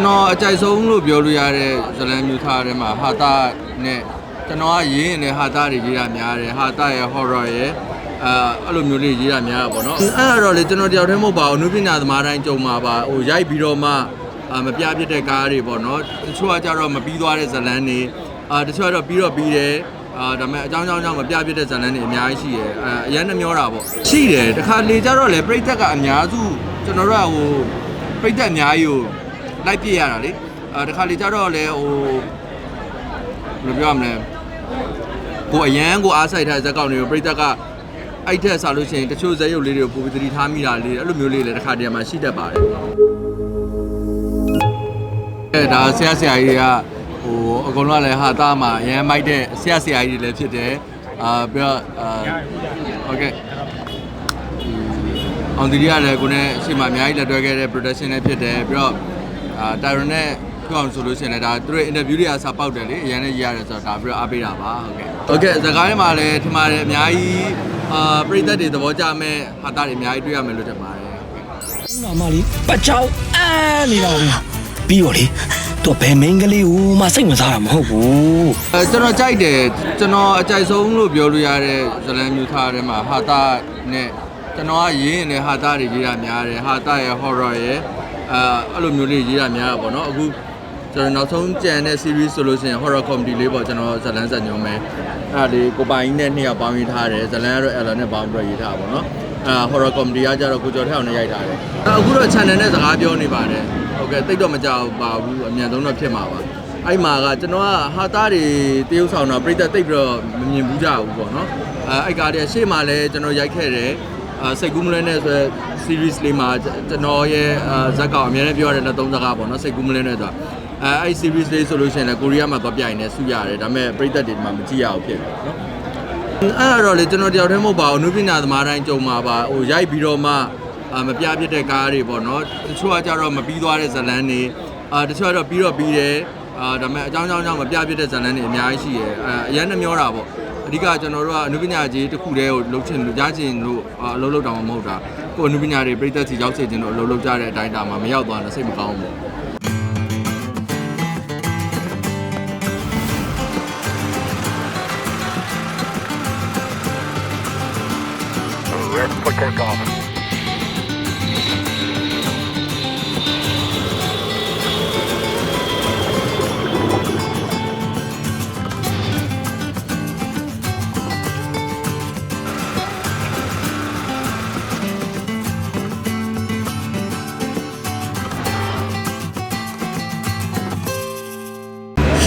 ကျွန်တော်အကြိုက်ဆုံးလို့ပြောလို့ရတဲ့ဇလန်မျိုးသားထဲမှာဟာတာနဲ့ကျွန်တော်ကရေးရင်လည်းဟာတာတွေရေးတာများတယ်ဟာတာရဲ့ horror ရဲ့အဲအဲ့လိုမျိုးလေးရေးတာများတာပေါ့နော်အဲ့ဒါတော့လေကျွန်တော်တယောက်တည်းမဟုတ်ပါဘူးနုပညာသမားတိုင်းကြုံမှာပါဟိုရိုက်ပြီးတော့မှအာမပြပြတဲ့ကားတွေပေါ့နော်တချို့ကကြတော့မပြီးသွားတဲ့ဇလန်တွေအာတချို့ကတော့ပြီးတော့ပြီးတယ်အာဒါပေမဲ့အကြောင်းကြောင်းကြောင့်မပြပြတဲ့ဇာတ်လမ်းတွေအများကြီးရှိတယ်အဲအရင်နှမျောတာပေါ့ရှိတယ်တခါလေကြတော့လေပြိသက်ကအများစုကျွန်တော်တို့ကဟိုပြိသက်အများကြီးကို လိုက်ပြစ်ရတာလေအဲတခါလေကြတော့လေဟိုဘယ်လိုပြောရမလဲကိုအရန်ကိုအားဆိုင်ထားတဲ့ဇက်ကောင်တွေကိုပြိသက်ကအဲ့ထက်စားလို့ရှိရင်တချို့ဇက်ရုပ်လေးတွေကိုပုံပြီးသတိထားမိတာလေးအဲ့လိုမျိုးလေးလည်းတစ်ခါတည်းမှာရှိတတ်ပါတယ်အဲဒါဆရာဆရာကြီးတွေကဟိုအကုန်လုံးကလည်းဟာသားမှာအရန်မိုက်တဲ့ဆရာဆရာကြီးတွေလည်းဖြစ်တယ်အာပြီးတော့အာโอเคအောင်ဒီရီကလည်းကိုနဲ့အချိန်မှာအများကြီးလက်တွဲခဲ့တဲ့ production လည်းဖြစ်တယ်ပြီးတော့ အာတိုင်ရွန်နဲ့ပြောအောင်ဆိုလို့ရှိရင်လည်းဒါသူတို့ interview တွေအစားပေါက်တယ်လေအရင်နဲ့ရေးရတယ်ဆိုတော့ဒါပြီးတော့အားပေးတာပါဟုတ်ကဲ့ဟုတ်ကဲ့စကားထဲမှာလည်းထင်ပါတယ်အများကြီးအာပရိသတ်တွေသဘောကျမဲ့ဟာတာတွေအများကြီးတွေ့ရမယ်လို့ထင်ပါတယ်ဟုတ်ကဲ့။နာမလေးပတ်ချောင်းအန်းနေတာပဲ။ပြီးတော့လေသူဘယ်မင်းကလေးကိုမှစိတ်ဝင်စားတာမဟုတ်ဘူးအဲကျွန်တော်ကြိုက်တယ်ကျွန်တော်အကြိုက်ဆုံးလို့ပြောလို့ရတဲ့ဇလန်မျိုးသားထဲမှာဟာတာနဲ့ကျွန်တော်ကရေးရင်လည်းဟာတာတွေရေးတာများတယ်ဟာတာရဲ့ horror ရဲ့ အဲအဲ့လိုမျိုးလေးရေးတာများတာပေါ့နော်အခုကျွန်တော်နောက်ဆုံးကြံတဲ့ series ဆိုလို့ရှိရင် horror comedy လေးပေါ့ကျွန်တော်ဇလန်ဇက်ညုံမယ်အဲ့ဒါလေးကိုပိုင်နဲ့နှစ်ယောက်ပေါင်းရေးထားတယ်ဇလန်ကတော့ Ellen နဲ့ပေါင်းပြီးတော့ရေးထားပါပေါ့နော်အဲ horror comedy ကကြတော့ကိုကျော်ထက်အောင်နဲ့ရိုက်ထားတယ်အခုတော့ channel နဲ့စကားပြောနေပါတယ်ဟုတ်ကဲ့တိတ်တော့မကြောက်ပါဘူးအမြန်ဆုံးတော့ဖြစ်မှာပါအဲ့မှာကကျွန်တော်ကဟာသားတွေတရုပ်ဆောင်တော့ပြိသက်တိတ်ပြီးတော့မမြင်ဘူးကြဘူးပေါ့နော်အဲအဲ့ကားတည်းရှေ့မှာလည်းကျွန်တော်ရိုက်ခဲ့တယ်အဲ စိတ်ကူးမလဲနဲ့ဆိုရယ် series လေးမှာကျွန်တော်ရဲ့အဲဇက်ကောင်အများနဲ့ပြောရတဲ့သုံးစကားပေါ့နော်စိတ်ကူးမလဲနဲ့ဆိုတာအဲအဲ့ series လေးဆိုလို့ရှိရင်လည်းကိုရီးယားမှာသွားပြိုင်နေစုရတယ်ဒါပေမဲ့ပြိသက်တွေဒီမှာမကြည့်ရအောင်ဖြစ်တယ်နော်အဲ့ဒါတော့လေကျွန်တော်တယောက်တည်းမဟုတ်ပါဘူးနုပညာသမားတိုင်းကြုံမှာပါဟိုရိုက်ပြီးတော့မှအာမပြပြတဲ့ကားတွေပေါ့နော်တချို့ကကြတော့မပြီးသွားတဲ့ဇာတ်လမ်းတွေအာတချို့ကတော့ပြီးတော့ပြီးတယ်အာဒါပေမဲ့အကြောင်းကြောင်းကြောင့်မပြပြတဲ့ဇာတ်လမ်းတွေအများကြီးရှိတယ်အဲအရင်နှမျောတာပေါ့ အဓိကကျွန်တော်တို့ကအနုပညာကြီးတစ်ခုတည်းကိုလှုပ်ချင်လို့ကြားချင်လို့အာအလုပ်လုပ်တာမှမဟုတ်တာကိုယ်အနုပညာတွေပြည်သက်စီရောက်စေချင်လို့အလုပ်လုပ်ကြတဲ့အတိုင်းတာမှာမရောက်သွားတာစိတ်မကောင်းဘူးပေါ့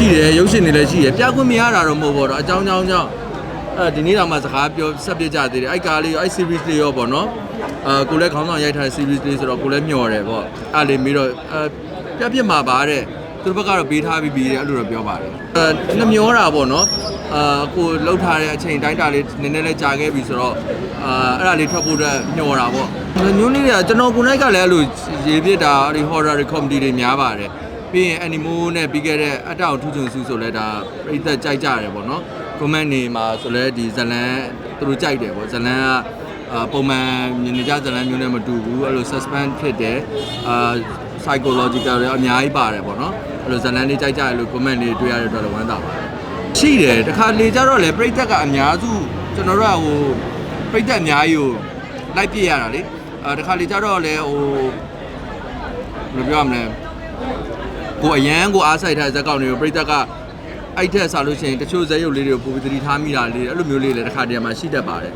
ရှိတယ်ရုပ်ရှင်တွေလည်းရှိတယ်ပြခွင့်မရတာတော့မဟုတ်ဘောတော့အကြောင်းကြောင်းကြောင့်အဲဒီနေ့တော့မှစကားပြောဆက်ပြကြသေးတယ်အဲ့ကားလေးရောအဲ့ series လေးရောပေါ့နော်အာကိုလည်းခေါင်းဆောင်ရိုက်ထားတဲ့ series လေးဆိုတော့ကိုလည်းမျှော်တယ်ပေါ့အဲ့လေးပြီးတော့အဲပြပြမှာပါတဲ့သူတို့ဘက်ကတော့ပေးထားပြီးပြီးတယ်အဲ့လိုတော့ပြောပါတယ်အဲနှမျောတာပေါ့နော်အာကိုလှုပ်ထားတဲ့အချိန်တိုင်းတာလေးနည်းနည်းလေးကြာခဲ့ပြီဆိုတော့အာအဲ့ဒါလေးထွက်ဖို့အတွက်မျှော်တာပေါ့မျိုးလေးတွေကကျွန်တော်ကိုယ်နိုင်ကလည်းအဲ့လိုရေးပြတာဒီ horror comedy တွေများပါတယ် ပြီးရင် animal နဲ့ပြီးခဲ့တဲ့အတောက်ထူးချွန်စုဆိုလဲဒါပြိသက်ကြိုက်ကြတယ်ပေါ့နော် comment နေမှာဆိုလဲဒီဇလန်သူတို့ကြိုက်တယ်ပေါ့ဇလန်ကအာပုံမှန်မြင်နေကြဇလန်မျိုးနဲ့မတူဘူးအဲ့လို suspense ဖြစ်တယ်အာ psychological တွေအများကြီးပါတယ်ပေါ့နော်အဲ့လိုဇလန်လေးကြိုက်ကြတယ်လို့ comment တွေတွေ့ရတဲ့အတွက်လည်းဝမ်းသာပါတယ်ရှိတယ်တခါလေကြတော့လေပြိသက်ကအများစုကျွန်တော်တို့ကဟိုပြိသက်အများကြီးကိုလိုက်ပြစ်ရတာလေအာတခါလေကြတော့လေဟိုဘယ်လိုပြောရမလဲ ကိုအရန်ကိုအားဆိုင်ထားတဲ့ဇက်ကောင်တွေကိုပြိသက်ကအဲ့ထက်စားလို့ရှိရင်တချို့ဇက်ရုပ်လေးတွေကိုပုံပြီးသတိထားမိတာလေးအဲ့လိုမျိုးလေးလည်းတစ်ခါတည်းမှာရှိတတ်ပါတယ်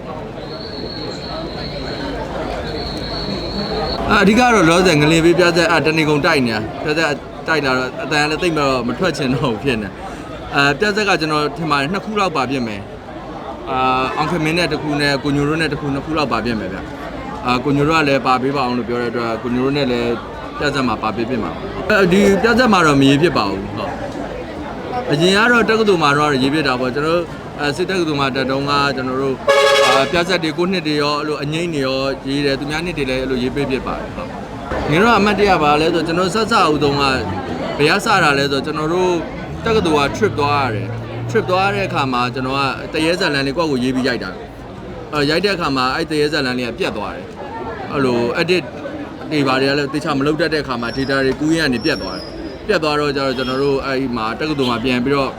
အအဓိကတော့လောဆယ်ငလင်ပေးပြသက်အတနေကုန်တိုက်နေတာပြသက်တိုက်လာတော့အတန်လည်းတိတ်မတော့မထွက်ချင်တော့ဘူးဖြစ်နေအဲပြသက်ကကျွန်တော်ထင်ပါတယ်နှစ်ခုလောက်ပါပြင်မယ်အာအောင်ခမင်းနဲ့တစ်ခုနဲ့ကိုညိုရိုနဲ့တစ်ခုနှစ်ခုလောက်ပါပြင်မယ်ဗျအာကိုညိုရိုကလည်းပါပေးပါအောင်လို့ပြောတဲ့အတွက်ကိုညိုရိုနဲ့လည်း ပြသက်မှာပါပေးပြင်ပါအဲဒီပြသက်မှာတော့မရေးဖြစ်ပါဘူးဟုတ်အရင်ကတော့တက္ကသိုလ်မှာတော့ရေးပြတာပေါ့ကျွန်တော်တို့အဲစစ်တက္ကသိုလ်မှာတက်တုန်းကကျွန်တော်တို့အာပြဆက်တွေကိုနှစ်တွေရောအဲ့လိုအငိမ့်တွေရောရေးတယ်သူများနှစ်တွေလည်းအဲ့လိုရေးပေးဖြစ်ပါတယ်ဟုတ်ငင်းတော့အမှတ်တရပါလဲဆိုကျွန်တော်ဆက်စအောင်တုန်းကဘယ်ရစတာလဲဆိုကျွန်တော်တို့တက္ကသိုလ်က trip သွားရတယ် trip သွားတဲ့အခါမှာကျွန်တော်ကတရေဇက်လန်လေးကိုယ့်ကိုရေးပြီးရိုက်တာအဲရိုက်တဲ့အခါမှာအဲ့တရေဇက်လန်လေးကပြတ်သွားတယ်အဲ့လို edit တွေဘာတွေကလည်းတေချာမလုပ်တတ်တဲ့အခါမှာ data တွေကူးရင်ကနေပြတ်သွားတယ်ပြတ်သွားတော့ကျတော့ကျွန်တော်တို့အဲ့ဒီမှာတက္ကသိုလ်မှာပြန်ပြီးတော့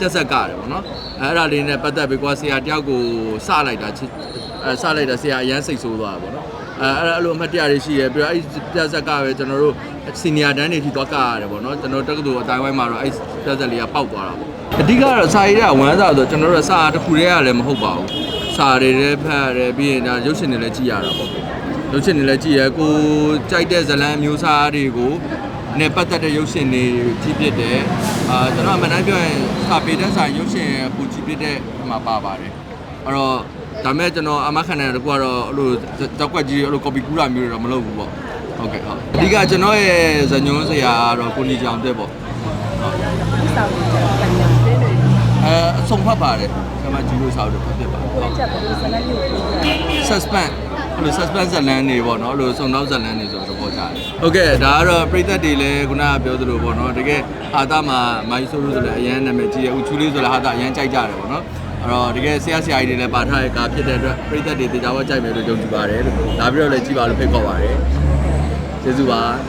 တက်ဆက်ကတယ်ပေါ့နော်အဲ့အဲ့ဒါလေးနဲ့ပတ်သက်ပြီးကွာဆရာတယောက်ကိုစလိုက်တာချစ်အဲစလိုက်တာဆရာအရန်စိတ်ဆိုးသွားတာပေါ့နော်အဲအဲ့အဲ့လိုအမှတ်တရတွေရှိရပြီးတော့အဲ့ဒီတက်ဆက်ကပဲကျွန်တော်တို့စီနီယာတန်းတွေထိသွားကရတယ်ပေါ့နော်ကျွန်တော်တက္ကသိုလ်အတိုင်းဝိုင်းမှာတော့အဲ့တက်ဆက်လေးကပေါက်သွားတာပေါ့အဓိကတော့စာရေးကဝမ်းစာဆိုကျွန်တော်တို့စာတစ်ခုတည်းရလည်းမဟုတ်ပါဘူးစာတွေလည်းဖတ်ရတယ်ပြီးရင်ဒါရုပ်ရှင်တွေလည်းကြည့်ရတာပေါ့ ရုပ်ရှင်တွေလည်းကြည့်ရကိုကြိုက်တဲ့ဇလံမျိုးစားတွေကိုနဲ့ပတ်သက်တဲ့ရုပ်ရှင်တွေကြည့်ဖြစ်တယ်အာကျွန်တော်အမှန်တမ်းပြောရင်စာပေတဲ့စာရုပ်ရှင်ပူကြည့်ဖြစ်တဲ့မှာပါပါတယ်အဲ့တော့ဒါမဲ့ကျွန်တော်အမခံတဲ့တကူကတော့အဲ့လိုကြောက်ကွက်ကြီးအဲ့လို copy ကူးတာမျိုးတွေတော့မလုပ်ဘူးပေါ့ဟုတ်ကဲ့ဟုတ်အဓိကကျွန်တော်ရဲ့ဇညွန်းစရာကတော့ကိုနီကြောင်တဲ့ပေါ့ဟုတ်စောင့်ကြတယ်ပညာသေးတယ်အဲအဆုံးဖတ်ပါတယ်ဆမကြီးလို့ဆောက်တယ်ဖြစ်ပါဟုတ်ချက်ဘယ်လို စနေမျိုးကို suspense အဲ့လို suspense ဇတ်လန်းတွေပေါ့နော်အဲ့လိုစုံနောက်ဇတ်လန်းတွေဆိုတော့ပေါ်ကြတယ်။ Okay ဒါကတော့ပရိသတ်တွေလည်းခုနကပြောသလိုပေါ့နော်တကယ်ဟာတာမှာမိုင်းဆိုလို့ဆိုလည်းအရန်နာမည်ကြီးရဲ့ဦးချူလေးဆိုလည်းဟာတာအရန်ကြိုက်ကြတယ်ပေါ့နော်။အဲ့တော့တကယ်ဆရာဆရာကြီးတွေလည်းပါထားတဲ့ကာဖြစ်တဲ့အတွက်ပရိသတ်တွေတေချာဝတ်ကြိုက်မယ်လို့ယုံကြည်ပါတယ်လို့ဒါပြီးတော့လည်းကြည်ပါလို့ဖိတ်ခေါ်ပါတယ်။ကျေးဇူးပါ။